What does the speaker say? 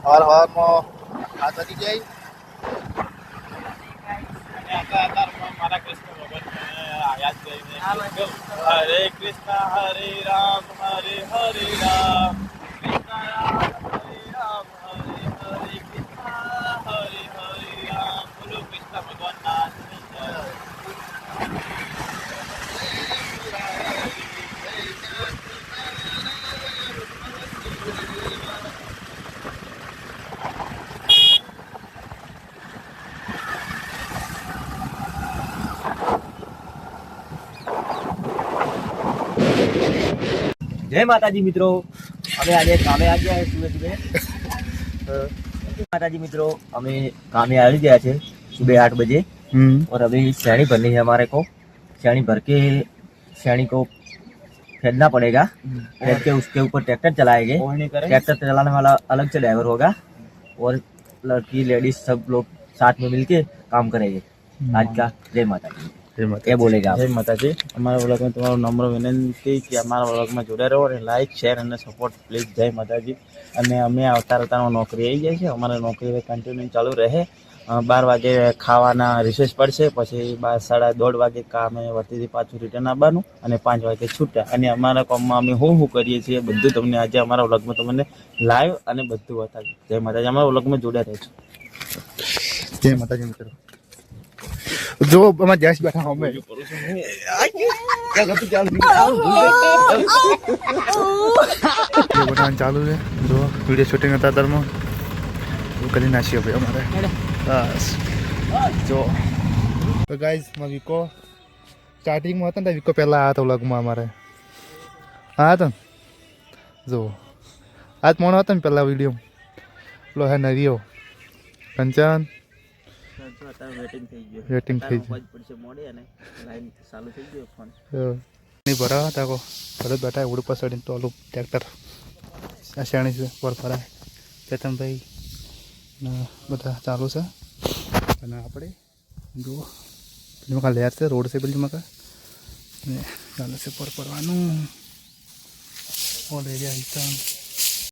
હવાર હવારમાં આ વધી જાય હરે કૃષ્ણ હરે રામ હરે હરે રામ. કૃષ્ણ રામ હરે રામ હરે હરે કૃષ્ણ હરે હરે રામ બોલો કૃષ્ણ ભગવાનના જય. જય માતાજી મિત્રો અમે આજે કામે આવી ગયા સુબહ સુબહ माताजी मित्रों हमें काम में आ गया थे सुबह आठ बजे और अभी श्रेणी भरनी है हमारे को श्रेणी भर के श्रेणी को फेरना पड़ेगा फेर के उसके ऊपर ट्रैक्टर चलाएंगे ट्रैक्टर चलाने वाला अलग से ड्राइवर होगा और लड़की लेडीज सब लोग साथ में मिलके काम करेंगे आज का जय माता दी માતાજી. અમારા વ્લોગમાં તમારું નમ્ર વિનંતી કે અમારા વ્લોગમાં જોડાઈ રહો અને લાઇક શેર અને સપોર્ટ પ્લીઝ જય માતાજી. અને અમે આવતા આવતા નોકરી આવી જાય છે. અમારે નોકરી કન્ટિન્યુ ચાલુ રહે. બાર વાગે ખાવાના રિસેસ પડશે. પછી બાર સાડા દોઢ વાગે કામે વતીથી પાછું રિટર્ન આવવાનું અને પાંચ વાગે છૂટ્યા અને અમારા કોમમાં અમે હું હું કરીએ છીએ બધું તમને આજે અમારા વ્લોગમાં તમને લાઈવ અને બધું બતાવ્યું જય માતાજી. અમારા વ્લોગમાં જોડાયા રહેજો. જય માતાજી મિત્રો. જો અમારે જયેશ બેઠા અમે બનાવવાનું ચાલુ છે જો વીડિયો શૂટિંગ હતા તારમાં એવું કરી નાખીએ ભાઈ અમારે બસ જો તો ગાઈઝમાં વિકો સ્ટાર્ટિંગમાં હતો ને વિકો પહેલાં આવ્યો હતો વ્લોગમાં અમારે હા હતો ને જો આજ મોણો હતો ને પહેલાં વીડિયો પેલો હે નરિયો કંચન વેટિંગ થઈ ગયો. વેટિંગ થઈ ગયું. પડશે મોડે અને લાઈન ચાલુ થઈ ગયો ફોન નહીં ભરાવા તાકો ભરત બેઠા ઉડ પસડીને તો ઓલું ટ્રેક્ટર આ છે પર ફરાય ચેતનભાઈ ને બધા ચાલુ છે. અને આપણે જુઓ. મકા લેર છે રોડ છે પેલી મકા. ને ચાલુ છે પર ફરવાનું ઓલ એરિયા હિસાબ